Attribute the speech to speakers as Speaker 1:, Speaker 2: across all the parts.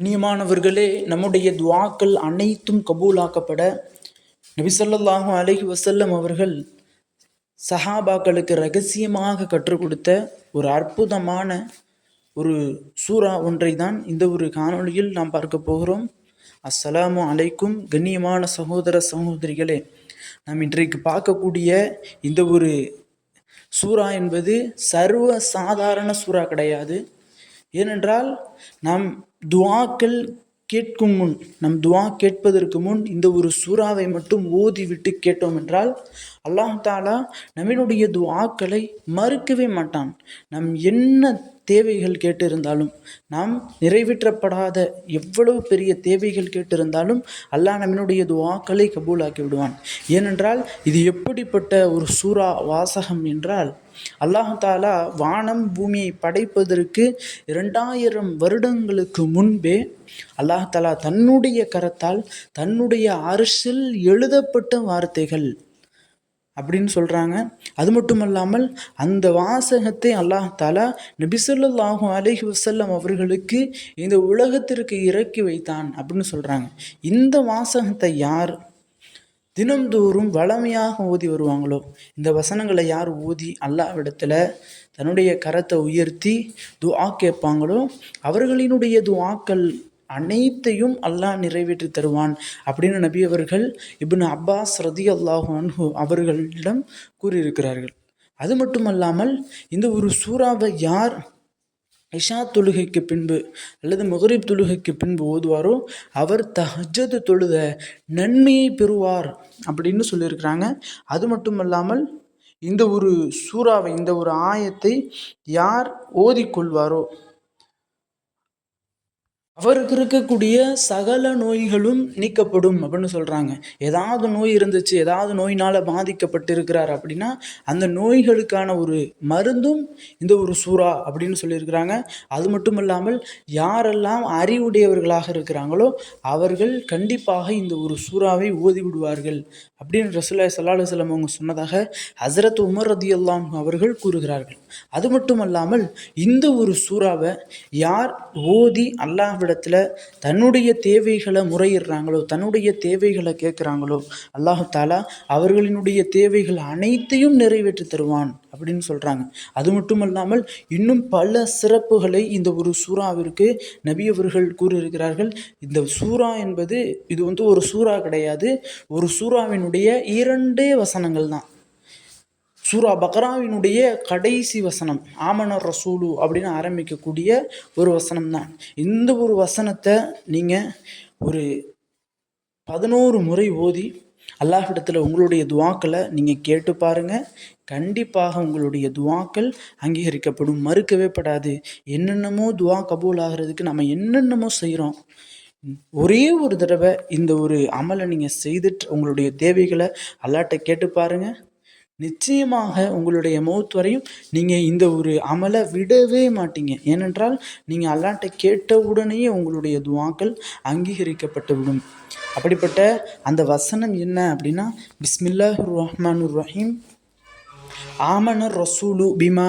Speaker 1: கண்ணியமானவர்களே நம்முடைய துவாக்கள் அனைத்தும் கபூலாக்கப்பட நபிசல்லாஹு அலஹி வசல்லம் அவர்கள் சஹாபாக்களுக்கு ரகசியமாக கற்றுக் கொடுத்த ஒரு அற்புதமான ஒரு சூறா ஒன்றை தான் இந்த ஒரு காணொளியில் நாம் பார்க்க போகிறோம். அஸ்ஸலாமு அலைக்கும் கண்ணியமான சகோதர சகோதரிகளே நாம் இன்றைக்கு பார்க்கக்கூடிய இந்த ஒரு சூறா என்பது சர்வ சாதாரண சூறா கிடையாது. ஏனென்றால் நாம் துவாக்கள் கேட்கும் முன் நம் துவா கேட்பதற்கு முன் இந்த ஒரு சூறாவை மட்டும் ஓதிவிட்டு கேட்டோம் என்றால் அல்லாஹ் தாலா நம்மினுடைய துவாக்களை மறுக்கவே மாட்டான். நம் என்ன தேவைகள் கேட்டிருந்தாலும் நாம் நிறைவேற்றப்படாத எவ்வளவு பெரிய தேவைகள் கேட்டிருந்தாலும் அல்லாஹ் நம்மினுடைய துவாக்களை கபூலாக்கி விடுவான். ஏனென்றால் இது எப்படிப்பட்ட ஒரு சூறா வாசகம் என்றால் அல்லாஹு தாலா வானம் பூமியை படைப்பதற்கு இரண்டாயிரம் வருடங்களுக்கு முன்பே அல்லாஹ் தாலா தன்னுடைய கரத்தால் தன்னுடைய அரசில் எழுதப்பட்ட வார்த்தைகள் அப்படின்னு சொல்கிறாங்க அது மட்டும் இல்லாமல் அந்த வாசகத்தை அல்லாஹ் தாலா நபிசல்லாஹு அலைஹி வசல்லம் அவர்களுக்கு இந்த உலகத்திற்கு இறக்கி வைத்தான் அப்படின்னு சொல்கிறாங்க இந்த வாசகத்தை யார் தினம்தோறும் வளமையாக ஓதி வருவாங்களோ இந்த வசனங்களை யார் ஓதி அல்லாவிடத்தில் தன்னுடைய கரத்தை உயர்த்தி துஆ கேட்பாங்களோ அவர்களினுடைய துஆக்கள் அனைத்தையும் அல்லாஹ் நிறைவேற்றி தருவான் அப்படின்னு நபி அவர்கள் இப்னு அப்பாஸ் ரதி அல்லாஹு அவர்களிடம் கூறியிருக்கிறார்கள். அது மட்டுமல்லாமல் இந்த ஒரு சூறாவை யார் இஷா தொழுகைக்கு பின்பு அல்லது மகரிப் தொழுகைக்கு பின்பு ஓதுவாரோ அவர் தஹஜது தொழுத நன்மையை பெறுவார் அப்படின்னு சொல்லியிருக்கிறாங்க. அது மட்டுமல்லாமல் இந்த ஒரு சூறாவை இந்த ஒரு ஆயத்தை யார் ஓதிக்கொள்வாரோ அவருக்கு இருக்கக்கூடிய சகல நோய்களும் நீக்கப்படும் அப்படின்னு சொல்கிறாங்க ஏதாவது நோய் இருந்துச்சு ஏதாவது நோயினால் பாதிக்கப்பட்டு இருக்கிறார் அப்படின்னா அந்த நோய்களுக்கான ஒரு மருந்தும் இந்த ஒரு சூறா அப்படின்னு சொல்லியிருக்கிறாங்க. அது மட்டும் இல்லாமல் யாரெல்லாம் அறிவுடையவர்களாக இருக்கிறாங்களோ அவர்கள் கண்டிப்பாக இந்த ஒரு சூறாவை ஓதி விடுவார்கள் அப்படின்னு ரசுல்லா சல்லாஹ் அலுவலம் அவங்க சொன்னதாக ஹசரத் உமர் ரதி அல்லாம் அவர்கள் கூறுகிறார்கள். அது மட்டும் அல்லாமல் இந்த ஒரு சூறாவை யார் ஓதி அல்லாஹ் அல்லாஹ்விடத்தில் தன்னுடைய தேவைகளை முறையிடுறாங்களோ தன்னுடைய தேவைகளை கேட்குறாங்களோ அல்லாஹு தாலா அவர்களினுடைய தேவைகள் அனைத்தையும் நிறைவேற்றி தருவான் அப்படின்னு சொல்கிறாங்க அது மட்டும் இல்லாமல் இன்னும் பல சிறப்புகளை இந்த ஒரு சூறாவிற்கு நபி அவர்கள் கூறியிருக்கிறார்கள். இந்த சூறா என்பது இது வந்து ஒரு சூறா கிடையாது. ஒரு சூறாவினுடைய இரண்டே வசனங்கள் தான் சூரா பக்ராவினுடைய கடைசி வசனம் ஆமனர் ரசூலு அப்படின்னு ஆரம்பிக்கக்கூடிய ஒரு வசனம் தான் இந்த ஒரு வசனத்தை நீங்கள் ஒரு பதினோரு முறை ஓதி அல்லாஹிடத்தில் உங்களுடைய துவாக்களை நீங்கள் கேட்டு பாருங்கள் கண்டிப்பாக உங்களுடைய துவாக்கள் அங்கீகரிக்கப்படும். மறுக்கவே படாது. என்னென்னமோ துவா கபூல் ஆகிறதுக்கு நம்ம என்னென்னமோ செய்கிறோம் ஒரே ஒரு தடவை இந்த ஒரு அமலை நீங்கள் செய்துட்டு உங்களுடைய தேவைகளை அல்லாட்ட கேட்டு பாருங்கள் நிச்சயமாக உங்களுடைய மௌத் வரையும் நீங்கள் இந்த ஒரு அமலை விடவே மாட்டீங்க. ஏனென்றால் நீங்கள் அல்லாட்ட கேட்ட உடனேயே உங்களுடைய துவாக்கள் அங்கீகரிக்கப்பட்டு விடும். அப்படிப்பட்ட அந்த வசனம் என்ன அப்படின்னா பிஸ்மில்லாஹு ரஹ்மான் ரஹீம் ஆமன ரசூலு பிமா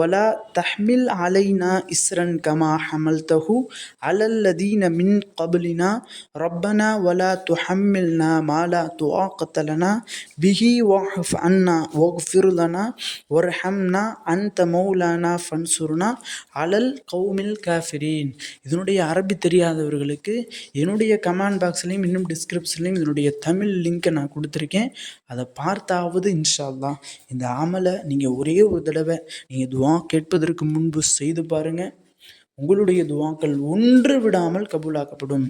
Speaker 1: ஒலா தஹ்மில் அலைனா இஸ்ரன் கமா ஹமல் தஹு அலல்லதீன மின் கபுலினா ரப்பனா ஒலா துஹம்மில்னா மாலா துஆக்கத்தலனா பிஹி வாஹஃப் அன்னா ஒஃபிருலனா ஒரு ஹம்னா அந்த மௌலானா ஃபன்சுர்னா அலல் கௌமில் காஃபிரீன். இதனுடைய அரபி தெரியாதவர்களுக்கு என்னுடைய கமெண்ட் பாக்ஸ்லேயும் இன்னும் டிஸ்கிரிப்ஷன்லேயும் இதனுடைய தமிழ் லிங்க்கை நான் கொடுத்துருக்கேன். அதை பார்த்தாவது இன்ஷால்லா இந்த ஆமலை நீங்கள் ஒரே ஒரு தடவை நீங்கள் துவா கேட்பதற்கு முன்பு செய்து பாருங்கள் உங்களுடைய துவாக்கள் ஒன்று விடாமல் கபூலாக்கப்படும்.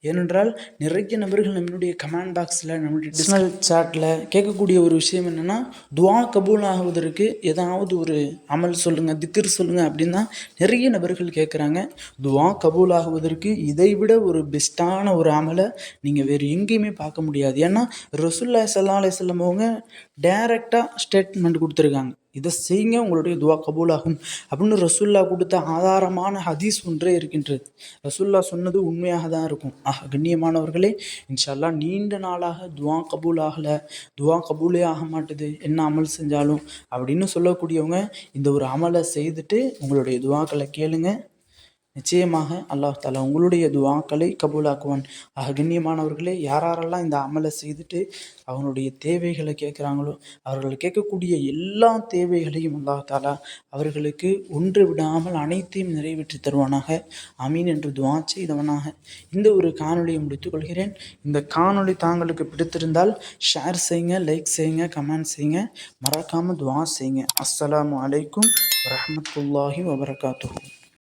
Speaker 1: ஏனென்றால் நிறைய நபர்கள் நம்மளுடைய கமெண்ட் பாக்ஸில் நம்மளுடைய டிஸ்னல் சாட்டில் கேட்கக்கூடிய ஒரு விஷயம் என்னென்னா துவா கபூல் ஆகுவதற்கு ஏதாவது ஒரு அமல் சொல்லுங்கள் திக்கர் சொல்லுங்கள் அப்படின்னா நிறைய நபர்கள் கேட்குறாங்க. துவா கபூல் ஆகுவதற்கு இதை விட ஒரு பெஸ்ட்டான ஒரு அமலை நீங்கள் வேறு எங்கேயுமே பார்க்க முடியாது. ஏன்னா ரசுல்லா சல்லா அலையம் அவங்க டைரெக்டாக ஸ்டேட்மெண்ட் கொடுத்துருக்காங்க. இதை செய்யுங்க உங்களுடைய துவா கபூலாகும். அப்படின்னு ரசுல்லா கொடுத்த ஆதாரமான ஹதீஸ் ஒன்றே இருக்கின்றது. ரசுல்லா சொன்னது உண்மையாக தான் இருக்கும். ஆக கண்ணியமானவர்களே இன்ஷால்லா நீண்ட நாளாக துவா கபூல் ஆகலை துவா கபூலே ஆக மாட்டுது. என்ன அமல் செஞ்சாலும் அப்படின்னு சொல்லக்கூடியவங்க இந்த ஒரு அமலை செய்துட்டு உங்களுடைய துவாக்களை கேளுங்க. நிச்சயமாக அல்லாஹ் தாலா உங்களுடைய துவாக்களை கபூலாக்குவான். ஆக கண்ணியமானவர்களே யாரெல்லாம் இந்த அமலை செய்துட்டு அவங்களுடைய தேவைகளை கேட்குறாங்களோ அவர்கள் கேட்கக்கூடிய எல்லா தேவைகளையும் அல்லாஹ் தாலா அவர்களுக்கு ஒன்று விடாமல் அனைத்தையும் நிறைவேற்றி தருவானாக. அமீன் என்று துவா செய்தவனாக. இந்த ஒரு காணொலியை முடித்துக்கொள்கிறேன் இந்த காணொளி தாங்களுக்கு பிடித்திருந்தால் ஷேர் செய்யுங்க லைக் செய்யுங்க கமெண்ட் செய்யுங்க. மறக்காமல் துவா செய்யுங்க. அஸ்ஸலாம் அலைக்கும் வரமத்துல்லாஹி வபரகாத்துஹு.